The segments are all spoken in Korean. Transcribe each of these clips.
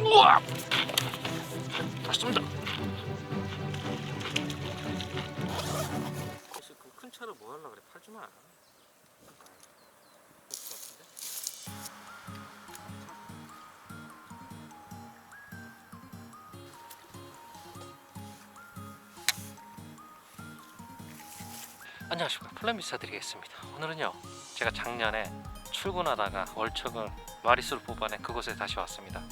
우와! 맞습니다. 그래서 그큰 차를 뭐 하려고 그래? 팔지 마. 안녕하십니까 플랜비사 드리겠습니다 오늘은요 제가 작년에 출근하다가 월척을 마리수를 뽑아내 그곳에 다시 왔습니다.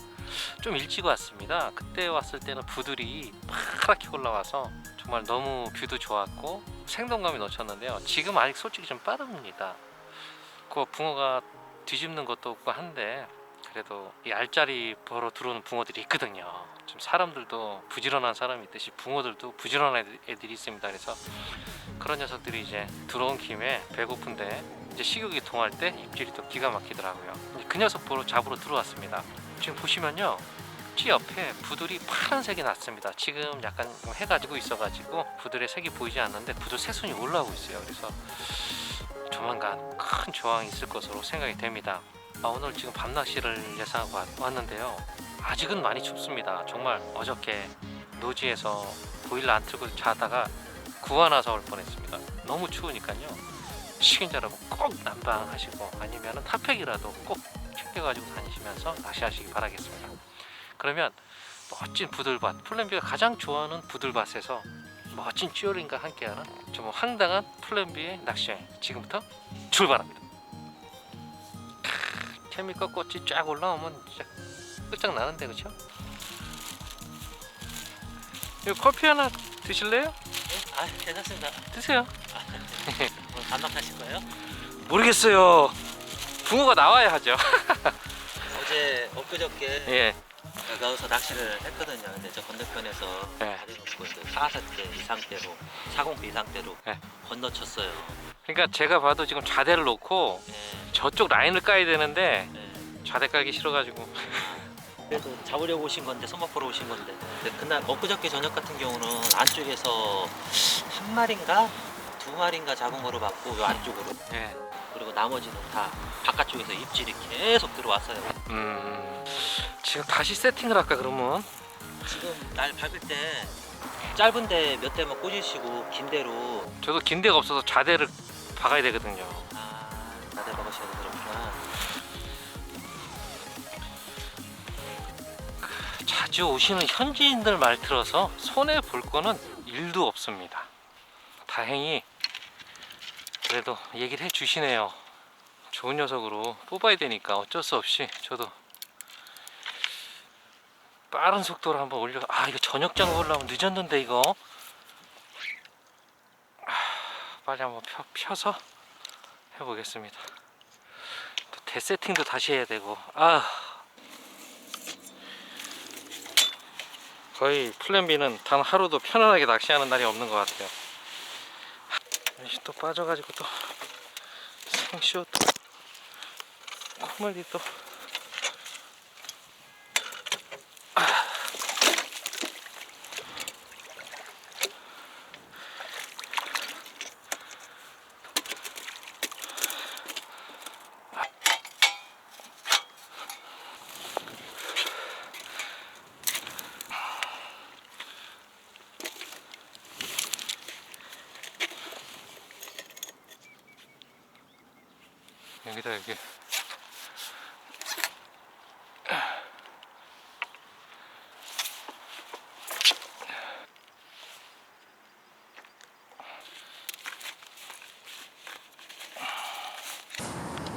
좀 일찍 왔습니다. 그때 왔을 때는 부들이 파랗게 올라와서 정말 너무 뷰도 좋았고 생동감이 넘쳤는데요. 지금 아직 솔직히 좀 빠릅니다. 그 붕어가 뒤집는 것도 없고 한데 그래도 이 알짜리 보러 들어오는 붕어들이 있거든요. 좀 사람들도 부지런한 사람이 있듯이 붕어들도 부지런한 애들- 애들이 있습니다. 그래서 그런 녀석들이 이제 들어온 김에 배고픈데 이제 식욕이 통할 때 입질이 또 기가 막히더라고요. 그 녀석 보러 잡으러 들어왔습니다. 지금 보시면요. 쥐 옆에 부들이 파란색이 났습니다. 지금 약간 좀 해가 지고 있어가지고 부들의 색이 보이지 않는데 부들 새순이 올라오고 있어요. 그래서 조만간 큰 조항이 있을 것으로 생각이 됩니다. 아, 오늘 지금 밤낚시를 예상하고 왔- 왔는데요. 아직은 많이 춥습니다. 정말 어저께 노지에서 보일러 안 틀고 자다가 구하나 서 올 뻔했습니다. 너무 추우니까요. 식인자 여러분 꼭 난방하시고 아니면은 핫팩이라도 꼭 챙겨가지고 다니시면서 낚시하시기 바라겠습니다. 그러면 멋진 부들밭 플랜비가 가장 좋아하는 부들밭에서 멋진 찌오링과 함께하는 정말 황당한 플랜비의 낚시 여행 지금부터 출발합니다. 크, 케미컬 꽃이 쫙 올라오면 진짜 끝장나는데 그쵸? 이거 커피 하나 드실래요? 아 괜찮습니다. 드세요. 오늘 반박하실 거예요? 모르겠어요. 붕어가 나와야 하죠. 어제 엊그저께 예. 여기서 낚시를 했거든요. 근데 저 건너편에서 네. 다리 놓고 이제 4세대 이상대로 40대 이상대로 네. 건너쳤어요. 그러니까 제가 봐도 지금 좌대를 놓고 예, 저쪽 라인을 까야 되는데 예. 좌대 깔기 싫어가지고 그래도 잡으려고 오신 건데 손맛 보러 오신 건데 근데 그날 엊그저께 저녁 같은 경우는 안쪽에서 한 마리인가 두 마리인가 잡은 거로 봤고 요 안쪽으로 예. 그리고 나머지는 다 바깥쪽에서 입질이 계속 들어왔어요. 음 지금 다시 세팅을 할까 그러면 지금 날 밟을 때 짧은데 몇 대만 꽂으시고 긴 대로 저도 긴 데가 없어서 좌대를 박아야 되거든요. 아 나대 박으셔야 그렇구나 자주 오시는 현지인들 말 들어서 손해 볼 거는 일도 없습니다. 다행히 그래도 얘기를 해주시네요. 좋은 녀석으로 뽑아야 되니까 어쩔 수 없이 저도 빠른 속도로 한번 올려. 아 이거 저녁장 올라면 늦었는데 이거. 아, 빨리 한번 펴, 펴서 해보겠습니다. 또 대세팅도 다시 해야 되고. 아. 거의 플랜 B는 단 하루도 편안하게 낚시하는 날이 없는 것 같아요. 또 빠져가지고 또 생쇼 또 코멜리 또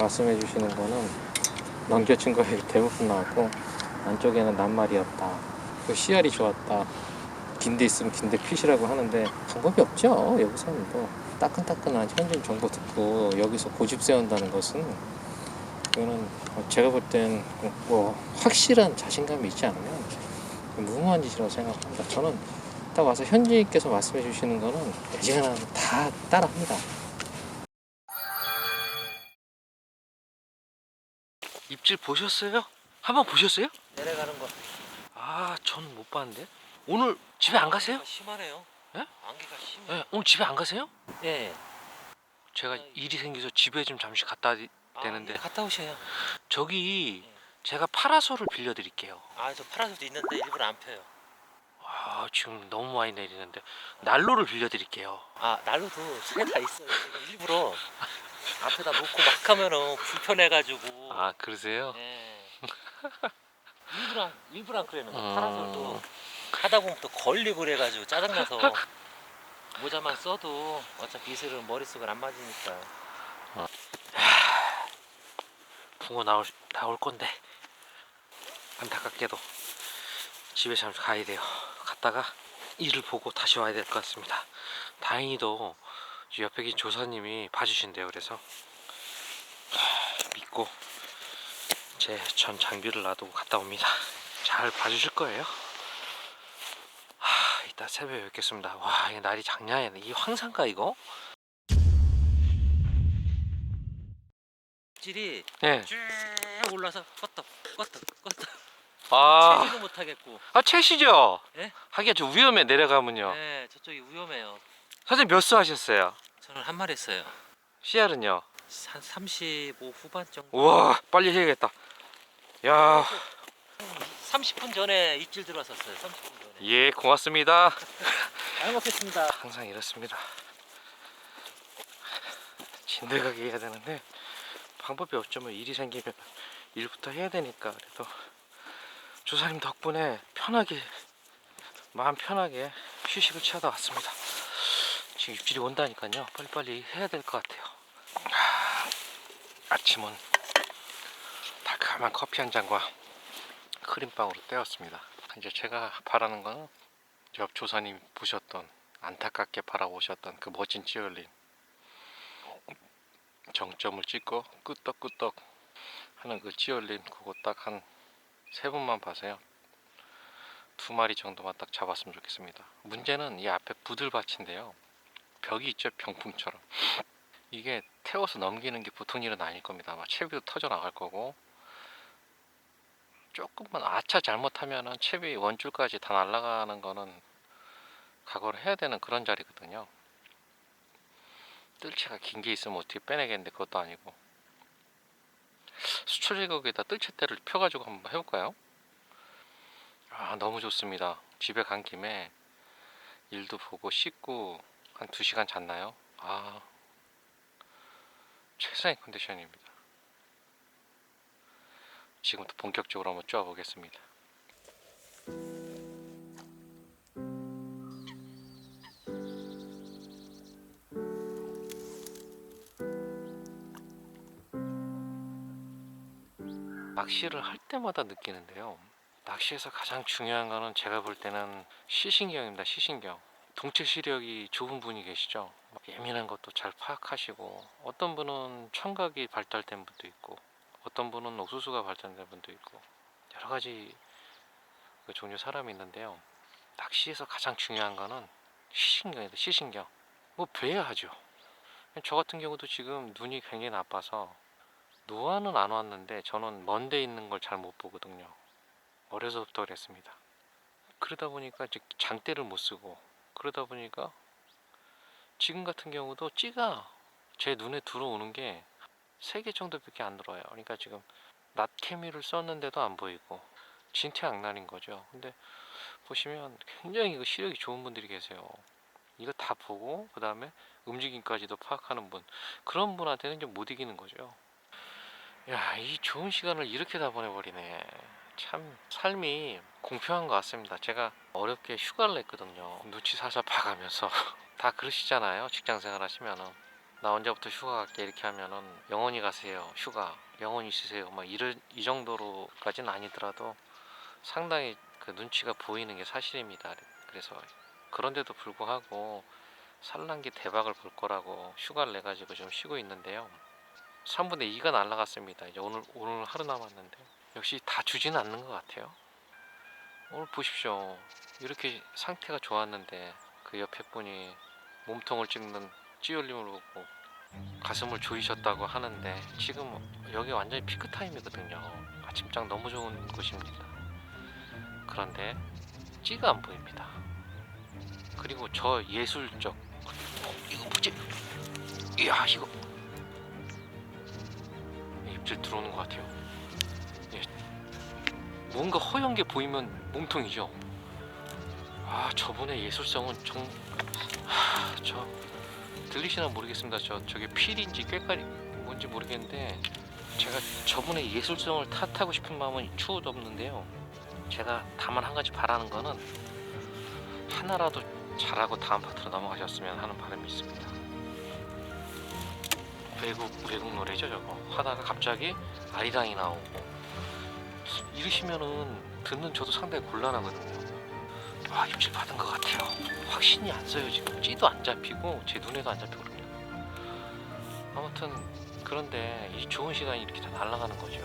말씀해 주시는 거는 넘겨친 거에 대부분 나왔고 안쪽에는 낱말이었다. 그 씨알이 좋았다. 긴데 있으면 긴데 핏이라고 하는데 방법이 없죠. 여기서는 뭐 따끈따끈한 현진 정보 듣고 여기서 고집 세운다는 것은 이거는 제가 볼 땐 뭐 확실한 자신감이 있지 않으면 무모한 짓이라고 생각합니다. 저는 딱 와서 현지인께서 말씀해 주시는 거는 애지간하면 다 따라합니다 보셨어요? 한번 보셨어요? 내려가는 거 아, 전못 봤는데. 오늘 집에 안 가세요? 심하네요 예? 안개가 심해 네, 오늘 집에 안 가세요? 예 제가 일이 생겨서 집에 좀 잠시 갔다 아, 되는데 예, 갔다 오셔요 저기 제가 파라솔을 빌려드릴게요. 아 저 파라솔도 있는데 일부러 안 펴요. 아 지금 너무 많이 내리는데 난로를 빌려드릴게요. 아 난로도 새다 있어요. 일부러 앞에다 놓고 막 하면은 불편해가지고. 아 그러세요? 네. 일부러 안- 일부러 안 그래는 거. 음. 파라솔도 하다 보면 또 걸리고 그래가지고 짜증나서 모자만 써도 어차피 이슬은 머릿속을 안 맞으니까. 붕어 나올 나올 건데 안타깝게도 집에 잠시 가야 돼요. 갔다가 일을 보고 다시 와야 될 것 같습니다. 다행히도 옆에 계신 조사님이 봐주신대요. 그래서 하, 믿고 제 전 장비를 놔두고 갔다 옵니다. 잘 봐주실 거예요. 하, 이따 새벽에 뵙겠습니다. 와, 이 날이 장난이 아니네. 이 황산가 이거? 질이 네. 쭉 올라서 껐다 껐다 껐다. 아, 채지도 못하겠고. 아 채시죠? 예? 하기가 좀 위험해 내려가면요. 네, 저쪽이 위험해요. 선생님 몇 수 하셨어요? 저는 한 마리 했어요. CR은요? 한 35 후반 정도. 우와 빨리 해야겠다. 야, 30분 전에 입질 들어왔었어요. 30분 전에. 예 고맙습니다. 잘 먹겠습니다. 항상 이렇습니다. 진들가게 해야 되는데 방법이 없죠. 뭐 일이 생기면 일부터 해야 되니까 그래도 조사님 덕분에 편하게 마음 편하게 휴식을 취하다 왔습니다. 지금 입질이 온다니까요. 빨리빨리 해야 될 것 같아요. 아, 아침은 달콤한 커피 한 잔과 크림빵으로 때웠습니다. 이제 제가 바라는 거는 옆 조사님 보셨던 안타깝게 바라보셨던 그 멋진 찌얼린 정점을 찍고 끄떡끄떡 하는 그 찌얼린 그거 딱 한세 분만 봐서요 두 마리 정도만 딱 잡았으면 좋겠습니다 문제는 이 앞에 부들밭인데요 벽이 있죠 병풍처럼 이게 태워서 넘기는 게 보통 일은 아닐 겁니다 아마 채비도 터져 나갈 거고 조금만 아차 잘못하면은 채비 원줄까지 다 날아가는 거는 각오를 해야 되는 그런 자리거든요. 뜰채가 긴 게 있으면 어떻게 빼내겠는데 그것도 아니고 수초 제거기에다 뜰채대를 펴가지고 한번 해볼까요? 아 너무 좋습니다. 집에 간 김에 일도 보고 씻고 한 2시간 잤나요? 아 최상의 컨디션입니다. 지금부터 본격적으로 한번 쪼아 보겠습니다. 낚시를 할 때마다 느끼는데요. 낚시에서 가장 중요한 거는 제가 볼 때는 시신경입니다. 시신경. 동체 시력이 좋은 분이 계시죠. 예민한 것도 잘 파악하시고 어떤 분은 청각이 발달된 분도 있고 어떤 분은 옥수수가 발달된 분도 있고 여러 가지 그 종류 사람이 있는데요. 낚시에서 가장 중요한 거는 시신경입니다. 시신경. 뭐 뵈야 하죠. 저 같은 경우도 지금 눈이 굉장히 나빠서 노안은 안 왔는데 저는 먼데 있는 걸 잘 못 보거든요. 어려서부터 그랬습니다. 그러다 보니까 이제 장대를 못 쓰고 그러다 보니까 지금 같은 경우도 찌가 제 눈에 들어오는 게 세 개 정도밖에 안 들어와요. 그러니까 지금 낮 케미를 썼는데도 안 보이고 진퇴양난인 거죠. 근데 보시면 굉장히 그 시력이 좋은 분들이 계세요. 이거 다 보고 그 다음에 움직임까지도 파악하는 분 그런 분한테는 좀 못 이기는 거죠. 야, 이 좋은 시간을 이렇게 다 보내버리네. 참 삶이 공평한 것 같습니다. 제가 어렵게 휴가를 냈거든요. 눈치 살살 봐가면서 다 그러시잖아요. 직장 생활 하시면은 나 언제부터 휴가 갈게 이렇게 하면은 영원히 가세요. 휴가 영원히 쉬세요. 막 이런 이 정도로까지는 아니더라도 상당히 그 눈치가 보이는 게 사실입니다. 그래서 그런데도 불구하고 산란기 대박을 볼 거라고 휴가를 내 가지고 좀 쉬고 있는데요. 3분의 2가 날라갔습니다. 이제 오늘 오늘 하루 남았는데 역시 다 주지는 않는 것 같아요. 오늘 보십시오. 이렇게 상태가 좋았는데 그 옆에 분이 몸통을 찍는 찌올림을 보고 가슴을 조이셨다고 하는데 지금 여기 완전히 피크 타임이거든요. 아침장 너무 좋은 곳입니다. 그런데 찌가 안 보입니다. 그리고 저 예술적 어, 이거 뭐지? 이야 이거 입질 들어오는 것 같아요. 예, 뭔가 허연 게 보이면 몸통이죠. 아 저분의 예술성은 정... 하, 저 들리시나 모르겠습니다. 저 저게 필인지 꾀깔이 뭔지 모르겠는데 제가 저분의 예술성을 탓하고 싶은 마음은 추호도 없는데요. 제가 다만 한 가지 바라는 거는 하나라도 잘하고 다음 파트로 넘어가셨으면 하는 바람이 있습니다. 외국 외국 노래죠 저거 하다가 갑자기 아리랑이 나오고 이러시면은 듣는 저도 상당히 곤란하거든요. 와 입질 받은 것 같아요. 확신이 안 서요 지금 찌도 안 잡히고 제 눈에도 안 잡히거든요. 아무튼 그런데 이 좋은 시간이 이렇게 다 날아가는 거죠.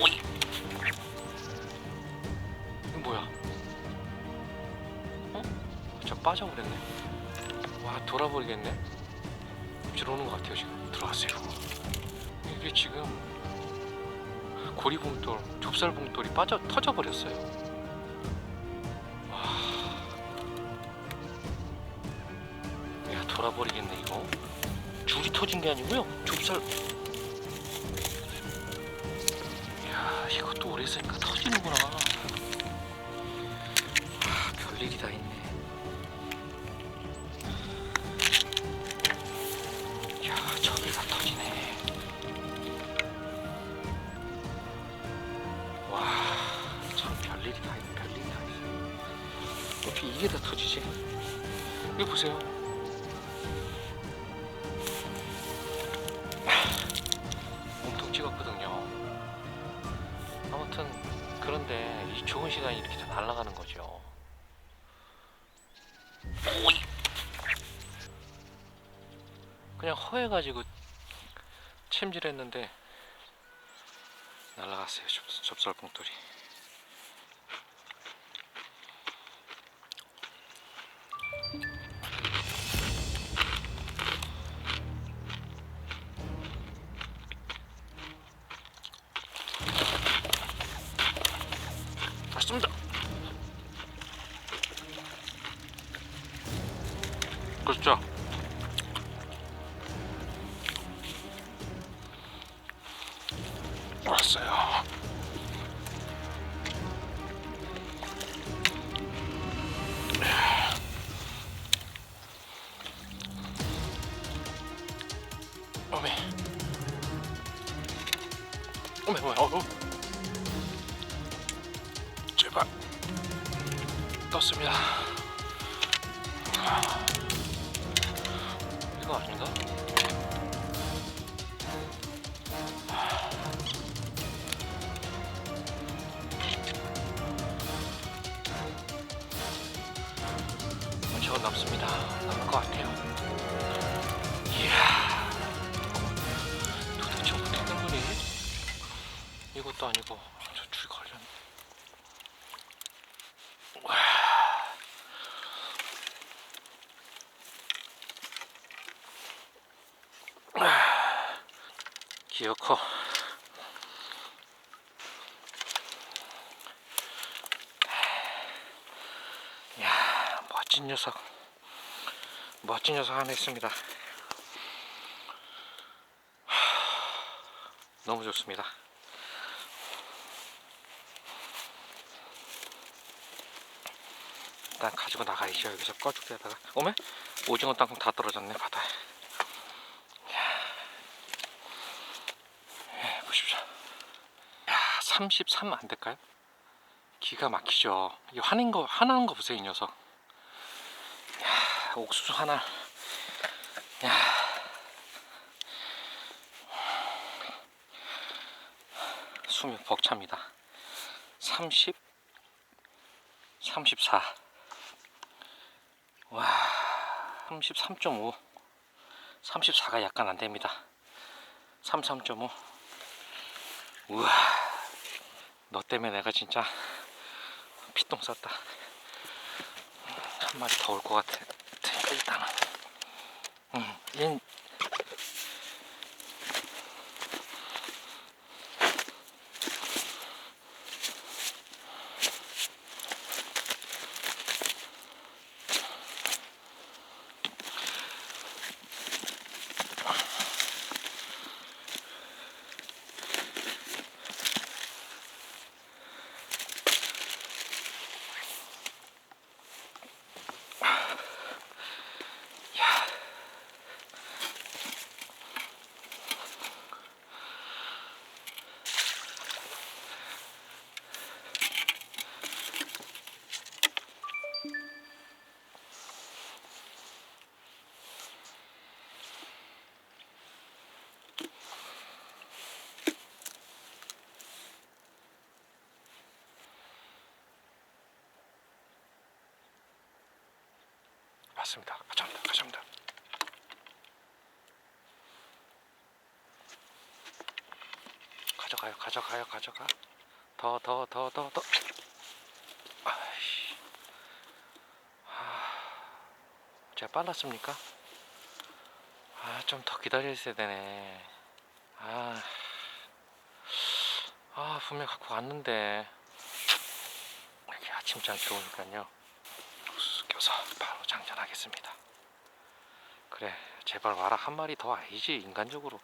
오이. 이거 뭐야? 어? 저 빠져버렸네. 와 돌아버리겠네. 입질 오는 것 같아요 지금. 들어왔어요. 이게 지금 고리봉돌, 좁쌀봉돌이 빠져 터져버렸어요. 와, 야 돌아버리겠네 이거. 줄이 터진 게 아니고요. 좁쌀. 야 이것도 오래 쓰니까 터지는구나. 이거 보세요. 몸통 찍었거든요. 아무튼 그런데 이 좋은 시간이 이렇게 다 날아가는 거죠. 그냥 허해가지고 챔질했는데 날라갔어요 접, 접살봉돌이 맞습니다 어, 저건 남습니다 남을 것 같아요 이야 도대체 어떻게 된 거니? 이것도 아니고 저줄 걸렸네 와. 아. 기어커 녀석 멋진 녀석 하나 있습니다. 하, 너무 좋습니다. 일단 가지고 나가야죠. 여기서 꺼죽대다가. 어메? 오징어 땅콩 다 떨어졌네 바다에. 예, 보십시오. 야 33 안 될까요? 기가 막히죠. 이 화낸 거 화나는 거 보세요 이 녀석. 야 옥수수 하나 야 숨이 벅찹니다 30 34 와, 33.5. 34가 약간 안 됩니다. 33.5. 우와, 너 때문에 내가 진짜 피똥 쌌다. 한 마리 더 올 것 같아. 그러니까 일단 가져가요 가져가. 더 더 더 더더. 아이씨. 아, 제가 빨랐습니까? 아 좀 더 기다렸어야 되네. 아, 아 분명 갖고 왔는데. 이렇게 아침장 들어오니까요. 쑥 껴서 바로 장전하겠습니다. 그래 제발 와라. 한 마리 더 아니지 인간적으로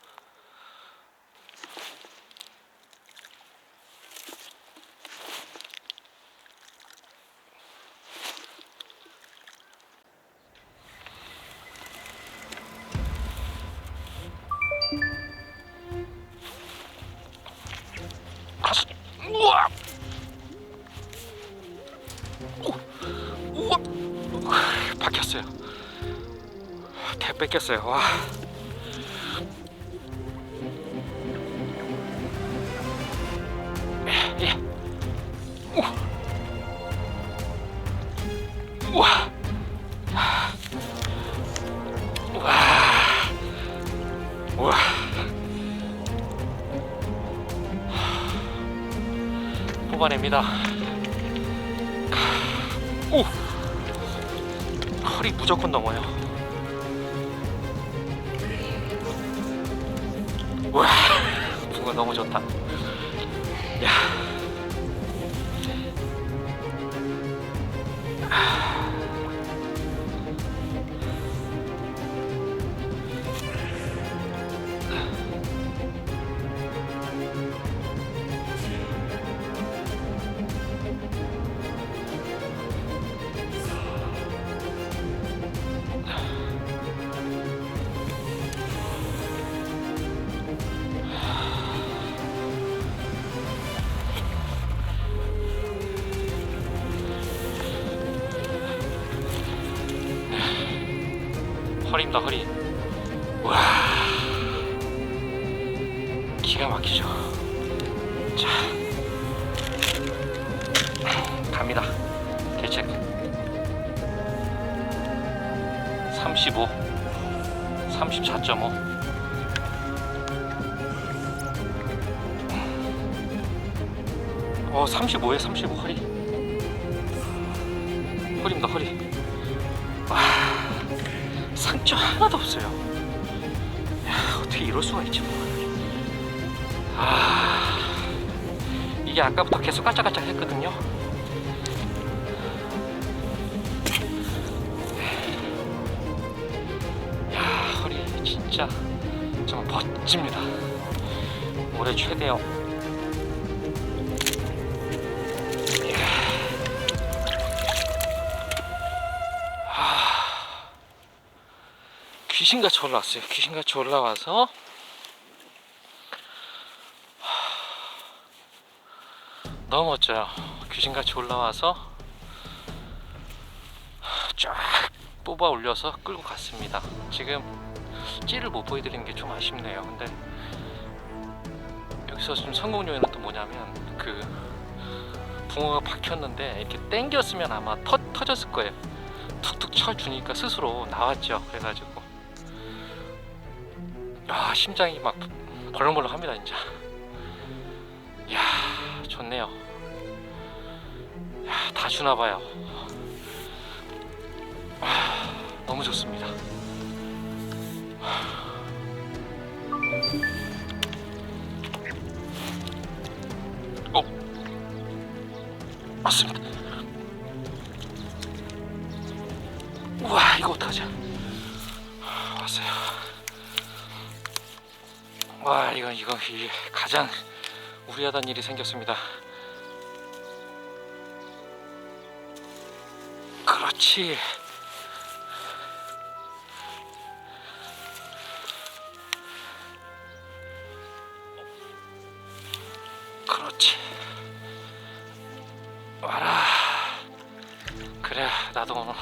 뺏겼어요 와. 우와 우와 우와 뽑아냅니다. 오! 허리 무조건 넘어요. 와, 붕어 너무 좋다. 야. 허 기가 막히죠 자 갑니다 개책 35 34.5 어, 35에 35 허리. 허리입니다, 허리. 와, 상처 하나도 없어요. 야, 어떻게 이럴 수가 있지, 뭐. 이게 아까부터 계속 깔짝깔짝 했거든요. 야, 허리 진짜 정말 멋집니다. 올해 최대요. 귀신같이 올라왔어요. 귀신같이 올라와서 너무 멋져요. 귀신같이 올라와서 쫙 뽑아 올려서 끌고 갔습니다. 지금 찌를 못 보여드리는 게 좀 아쉽네요. 근데 여기서 지금 성공 요인은 또 뭐냐면 그 붕어가 박혔는데 이렇게 당겼으면 아마 터, 터졌을 거예요. 툭툭 쳐주니까 스스로 나왔죠. 그래가지고 아 심장이 막 벌렁벌렁합니다 진짜. 이야 좋네요. 야, 다 주나 봐요. 아, 너무 좋습니다. 어 맞습니다. 우와 이거 어떡하지? 왔어요. 와 이건 이거 이 가장 우려하던 일이 생겼습니다. 그렇지. 그렇지. 와라. 그래 나도 오늘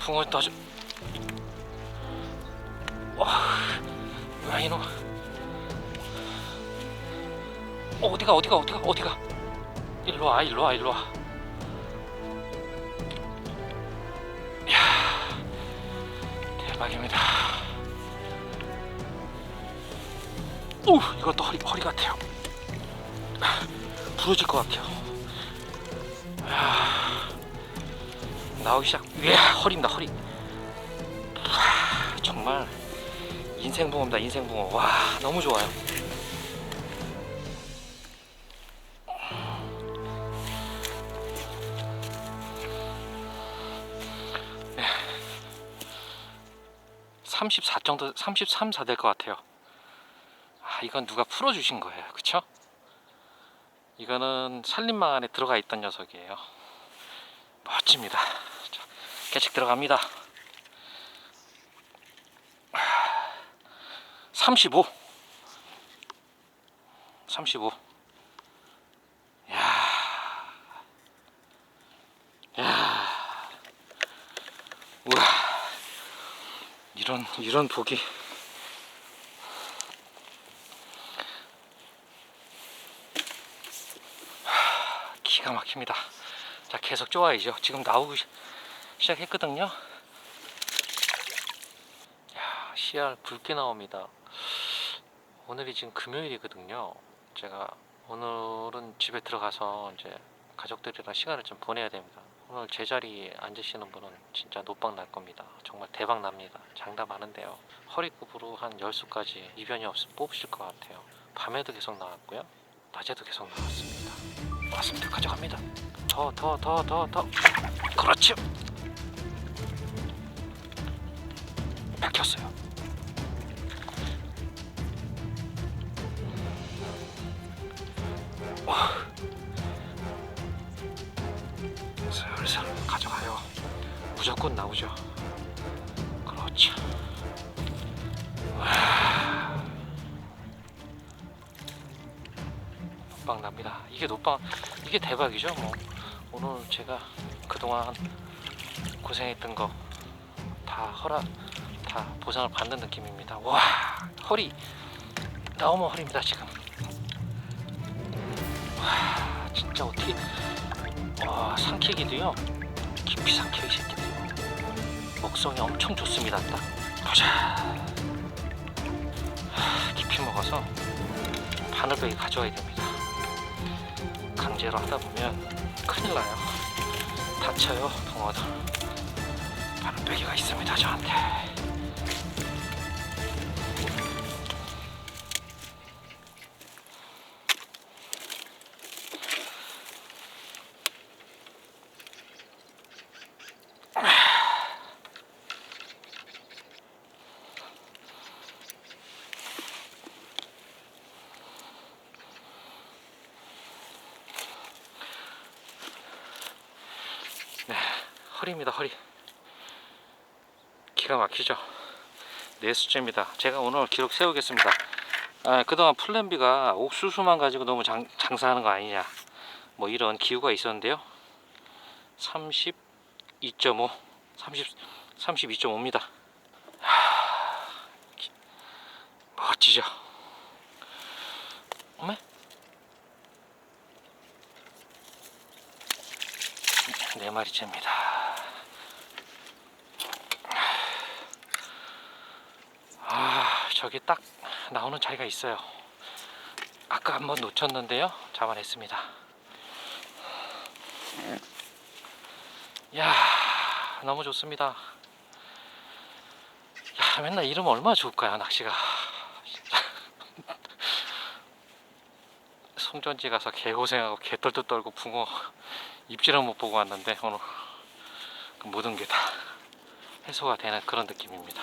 붕어 떠줘. 와, 야 이놈. 어, 어디가 어디가 어디가 어디가? 일로 와 일로 와 일로 와. 야 대박입니다. 오 이것도 허리 허리 같아요. 부러질 것 같아요. 아, 나오기 시작. 이야 허리입니다 허리. 아, 정말 인생붕어입니다 인생붕어. 와 너무 좋아요. 34 정도 33, 4 될 것 같아요. 아 이건 누가 풀어주신 거예요, 그쵸? 이거는 산림망 안에 들어가 있던 녀석이에요. 멋집니다. 자, 개씩 들어갑니다. 35. 35. 야. 야. 우와. 이런 복이 기가 막힙니다. 자, 계속 좋아야죠. 지금 나오기 시- 시작했거든요. 야, 씨알 붉게 나옵니다. 오늘이 지금 금요일이거든요. 제가 오늘은 집에 들어가서 이제 가족들이랑 시간을 좀 보내야 됩니다. 오늘 제자리에 앉으시는 분은 진짜 노빵 날 겁니다. 정말 대박 납니다. 장담 하는데요. 허리급으로 한 10수까지 이변이 없이 뽑으실 것 같아요. 밤에도 계속 나왔고요. 낮에도 계속 나왔습니다. 왔습니다. 가져갑니다. 더, 더, 더, 더, 더. 그렇죠. 박혔어요. 슬 무조건 나오죠. 그렇죠. 와. 노빵 납니다. 이게 노빵, 이게 대박이죠. 뭐 오늘 제가 그동안 고생했던 거 다 허락, 다 보상을 받는 느낌입니다. 와, 허리 나오면 허리입니다 지금. 와, 진짜 어떻게? 와, 삼키기도요. 깊이 삼켜 이 새끼 들. 먹성이 엄청 좋습니다. 딱 보자. 하, 깊이 먹어서 바늘배기 가져와야 됩니다. 강제로 하다 보면 큰일 나요. 다쳐요, 붕어들. 바늘배기가 있습니다, 저한테. 허리입니다, 허리. 기가 막히죠? 네 수째입니다. 제가 오늘 기록 세우겠습니다. 아, 그동안 플랜비가 옥수수만 가지고 너무 장, 장사하는 거 아니냐. 뭐 이런 기우가 있었는데요. 32.5, 30, 32.5입니다. 멋지죠? 어메? 네 마리째입니다. 아, 저기 딱 나오는 자리가 있어요. 아까 한번 놓쳤는데요. 잡아냈습니다. 야, 너무 좋습니다. 야, 맨날 이러면 얼마나 좋을까요, 낚시가. 송전지 가서 개고생하고 개떨도 떨고 붕어 입질은 못 보고 왔는데 오늘 그 모든 게 다 해소가 되는 그런 느낌입니다.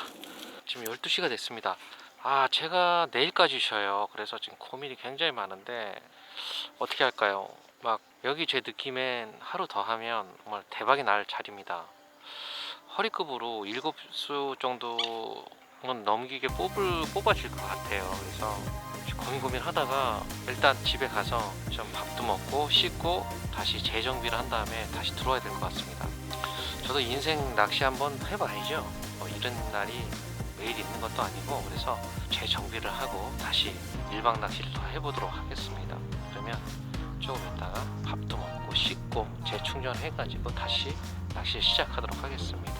지금 12시가 됐습니다. 아, 제가 내일까지 쉬어요. 그래서 지금 고민이 굉장히 많은데 어떻게 할까요? 막 여기 제 느낌엔 하루 더 하면 정말 대박이 날 자리입니다. 허리급으로 7수 정도는 넘기게 뽑을 뽑아질 것 같아요. 그래서 고민 고민 하다가 일단 집에 가서 좀 밥도 먹고 씻고 다시 재정비를 한 다음에 다시 들어와야 될 것 같습니다. 저도 인생 낚시 한번 해봐야죠. 뭐 이런 날이 매일 있는 것도 아니고 그래서 재정비를 하고 다시 일방 낚시를 더 해보도록 하겠습니다. 그러면 조금 있다가 밥도 먹고 씻고 재충전해가지고 다시 낚시 시작하도록 하겠습니다.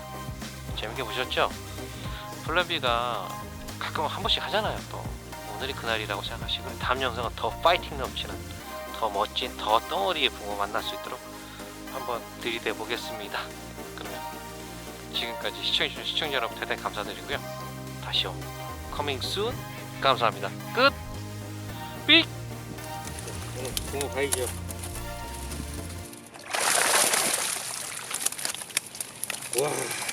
재밌게 보셨죠? 플래비가 가끔 한 번씩 하잖아요. 또 오늘이 그날이라고 생각하시고 다음 영상은 더 파이팅 넘치는 더 멋진 더 덩어리의 붕어 만날 수 있도록 한번 들이대 보겠습니다. 그러면 지금까지 시청해주신 시청자 여러분 대단히 감사드리고요. 아쉬워. 커밍 순. 감사합니다. 끝. 빅. 공부 네, 가야죠. 와,